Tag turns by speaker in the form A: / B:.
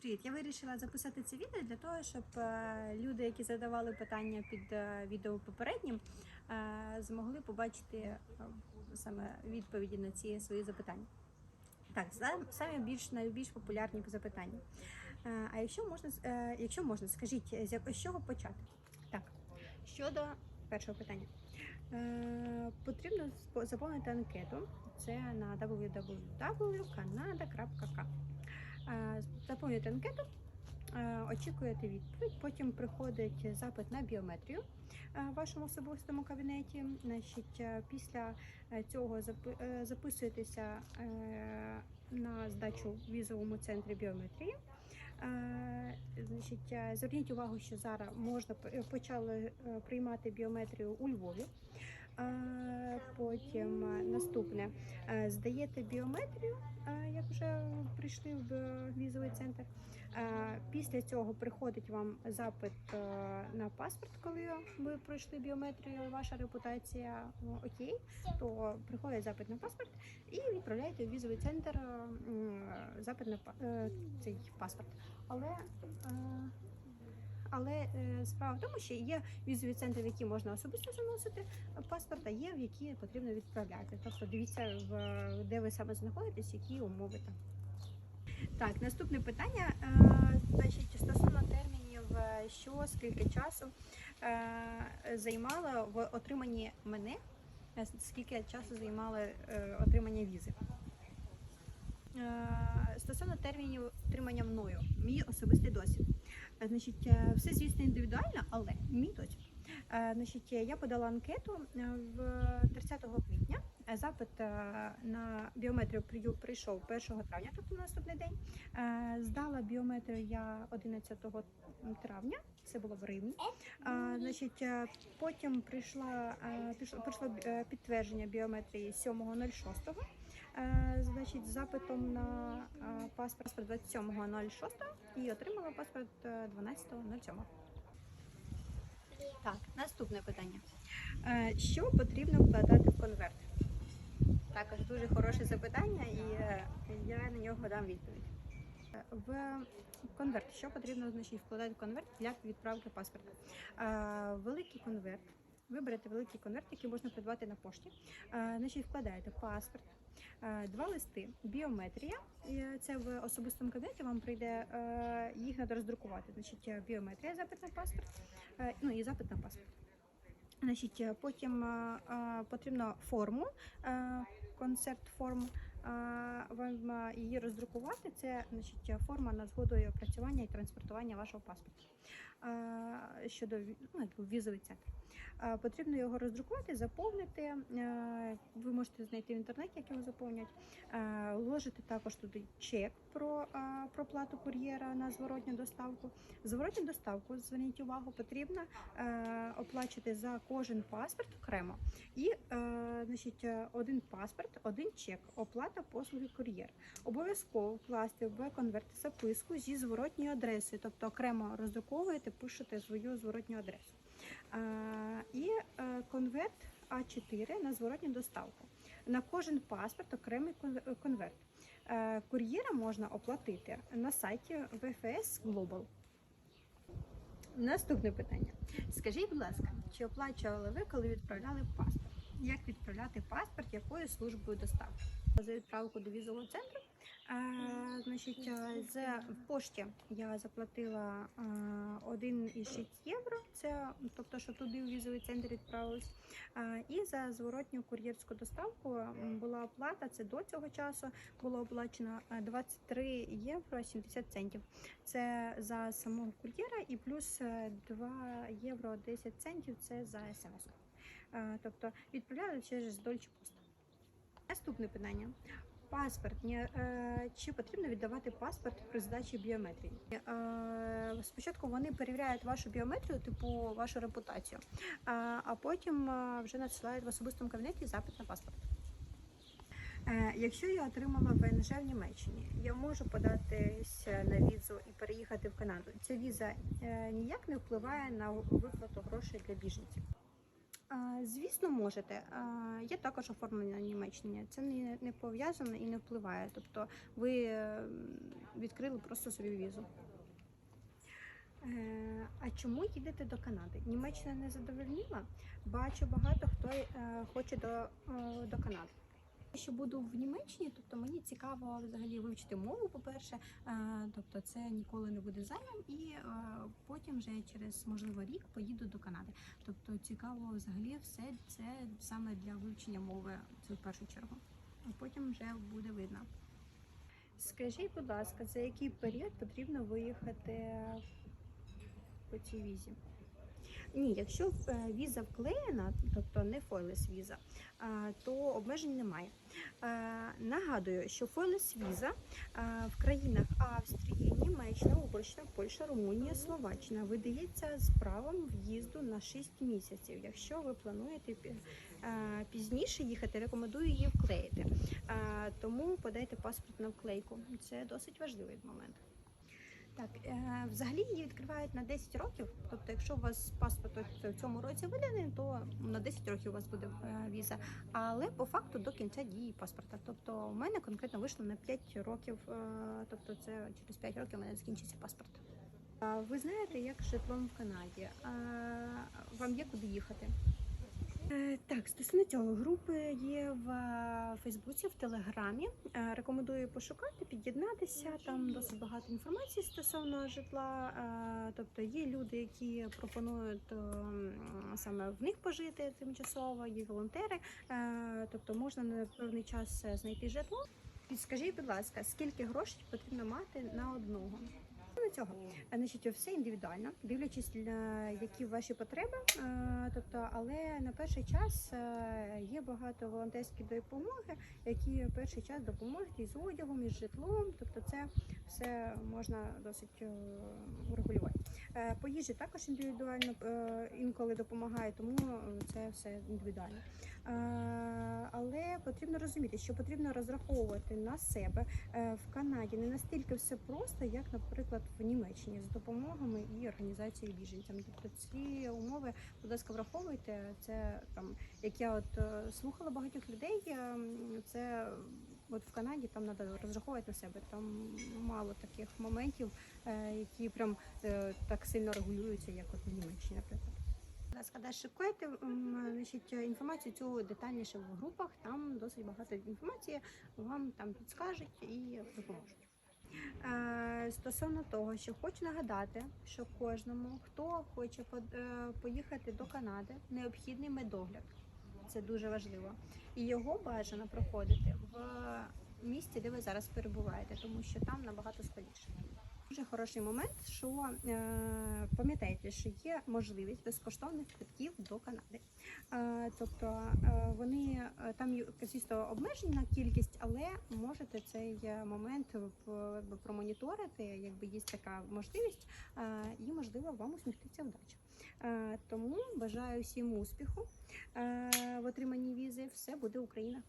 A: Привіт! Я вирішила записати це відео для того, щоб е, люди, які задавали питання під е, відео попереднім, е, змогли побачити саме відповіді на ці свої запитання. Так, самі більш найбільш популярні запитання. А якщо можна, якщо можна, скажіть, з чого почати? Так, щодо першого питання. Потрібно заповнити анкету. Це на www.canada.k. Е, Заповнюєте анкету, е, очікуєте відповідь. Потім приходить запит на біометрію е, в вашому особистому кабінеті. Значить, після цього записуєтеся на здачу в візовому центрі біометрії. Значить, зверніть увагу, що зараз можна почали приймати біометрію у Львові. Потім е, наступне Е, здаєте біометрію, е, як вже прийшли в візовий центр. Після цього приходить вам запит на паспорт, коли ви пройшли біометрію, ваша репутація ну, окей, то приходить запит на паспорт і відправляєте в візовий центр запит на цей паспорт. Але але е, справа в тому, що є візові центри, в які можна особисто заносити паспорт, а є в які потрібно відправляти. Тобто дивіться, де ви саме знаходитесь, які умови там. Так, наступне питання. Е, значить, стосовно термінів, е, що скільки часу займало в отриманні мене, скільки часу займало отримання візи. Стосовно термінів отримання мною, мій особистий досвід. Е, Значить, е, все звісно індивідуально, але мій досвід. Е, Значить, я подала анкету в 30 квітня. Е, Запит е, на біометрію прийшов 1 травня, тобто наступний день. Е, Здала біометрію я 11 травня, це було в Римі. Значить, потім прийшла, прийшло підтвердження біометрії 7.06. Е, Значить, запитом на паспорт 27.06 і отримала паспорт е, 12.07. Так, наступне питання. Що потрібно вкладати в конверт? Також дуже хороше запитання, і е, я на нього дам відповідь. В конверт, що потрібно значить, вкладати в конверт для відправки паспорта? Е, Великий конверт. Виберете великий конверт, який можна придбати на пошті. Е, Значить, вкладаєте паспорт, два листи, біометрія. Це в особистому кабінеті вам прийде їх треба роздрукувати. Значить, біометрія, запит на паспорт, ну і запит на паспорт. Значить, е, потім е, е, потрібно форму, концерт форму. Вам її роздрукувати. Це значить форма на згоду опрацювання і транспортування вашого паспорта е, щодо ну, візовий центр. Потрібно його роздрукувати, заповнити. Ви можете знайти в інтернеті, як його заповнять. Вложити також туди чек про проплату кур'єра на зворотню доставку. Зворотню доставку, зверніть увагу, потрібно оплачувати за кожен паспорт окремо. І значить, один паспорт, один чек, оплата послуги кур'єр. Обов'язково вкласти в конверт записку зі зворотньою адресою, тобто окремо роздруковуєте, пишете свою зворотню адресу. Е, і е, конверт А4 на зворотню доставку. На кожен паспорт окремий конверт. Е, Кур'єра можна оплатити на сайті VFS Global. Наступне питання. Скажіть, будь ласка, чи оплачували ви, коли відправляли паспорт? Як відправляти паспорт, якою службою доставки? За відправку до візового центру. Е, значить, е, з пошті я заплатила е, 1,6 євро. Це тобто, що туди в візовий центр відправилось. Е, і за зворотню кур'єрську доставку була оплата. Це до цього часу було оплачено е, 23 євро 70 центів. Це за самого кур'єра, і плюс е, 2 євро 10 центів це за смс. Е, Тобто відправляли через Дольче Пост. Наступне питання. Паспорт. Е, Чи потрібно віддавати паспорт при здачі біометрії? Е, Спочатку вони перевіряють вашу біометрію, типу вашу репутацію, а, потім е, вже надсилають в особистому кабінеті запит на паспорт. Якщо я отримала ВНЖ в Німеччині, я можу податися на візу і переїхати в Канаду. Ця віза ніяк не впливає на виплату грошей для біженців. Звісно, можете. Є також оформлення Німеччині. Це не, пов'язано і не впливає. Тобто ви відкрили просто собі візу. Е, А чому їдете до Канади? Німеччина не задовольнила. Бачу, багато хто е, хоче до, до Канади. Що буду в Німеччині, тобто мені цікаво взагалі вивчити мову, по-перше, е, тобто це ніколи не буде зайвим, і е, потім вже через можливо рік поїду до Канади. Тобто цікаво взагалі все це саме для вивчення мови це в першу чергу, а потім вже буде видно. Скажіть, будь ласка, за який період потрібно виїхати по цій візі? Ні, якщо е, віза вклеєна, тобто не фойлес віза, то обмежень немає. Е, Нагадую, що фойлес віза е, в країнах Австрії, Німеччина, Угорщина, Польща, Румунія, Словаччина видається з правом в'їзду на 6 місяців. Якщо ви плануєте пізніше їхати, рекомендую її вклеїти. Тому подайте паспорт на вклейку. Це досить важливий момент. Так, е, взагалі її відкривають на 10 років. Тобто, якщо у вас паспорт в цьому році виданий, то на 10 років у вас буде е, віза. Але по факту до кінця дії паспорта. Тобто, у мене конкретно вийшло на 5 років. е, Тобто, це через 5 років у мене закінчиться паспорт. Ви знаєте, як житлом в Канаді? Вам є куди їхати? Е, Так, стосовно цього, групи є в е, Фейсбуці, в Телеграмі. Е, Рекомендую пошукати, під'єднатися. Там досить багато інформації стосовно житла. Тобто є люди, які пропонують саме в них пожити тимчасово, є волонтери. Тобто можна на певний час знайти житло. Підскажіть, будь ласка, скільки грошей потрібно мати на одного? Стосовно цього, значить, все індивідуально, дивлячись, на які ваші потреби. Е, Тобто, але на перший час е, є багато волонтерської допомоги, які перший час допоможуть із одягом, із житлом. Тобто, це все можна досить е, врегулювати. Е, По їжі також індивідуально е, інколи допомагає, тому це все індивідуально. Е, Але потрібно розуміти, що потрібно розраховувати на себе Е, в Канаді не настільки все просто, як, наприклад, в Німеччині з допомогами і організацією біженцям. Тобто ці умови, будь ласка, враховуйте. Це там, як я от е, слухала багатьох людей, е, це от в Канаді там треба розраховувати на себе. Там мало таких моментів, е, які прям е, так сильно регулюються, як от в Німеччині, наприклад. Да, шукайте значить, інформацію цю детальніше в групах. Там досить багато інформації. Вам там підскажуть і допоможуть. Е, Стосовно того, що хочу нагадати, що кожному, хто хоче е, поїхати до Канади, необхідний медогляд. Це дуже важливо. І його бажано проходити в місті, де ви зараз перебуваєте, тому що там набагато складніше. Дуже хороший момент, що е, пам'ятайте, що є можливість безкоштовних квитків до Канади. Е, тобто е, вони е, там звісно обмежена кількість, але можете цей е, момент промоніторити, якби є така можливість, е, і можливо вам усміхнеться вдача. Е, тому бажаю всім успіху е, в отриманні візи. Все буде Україна.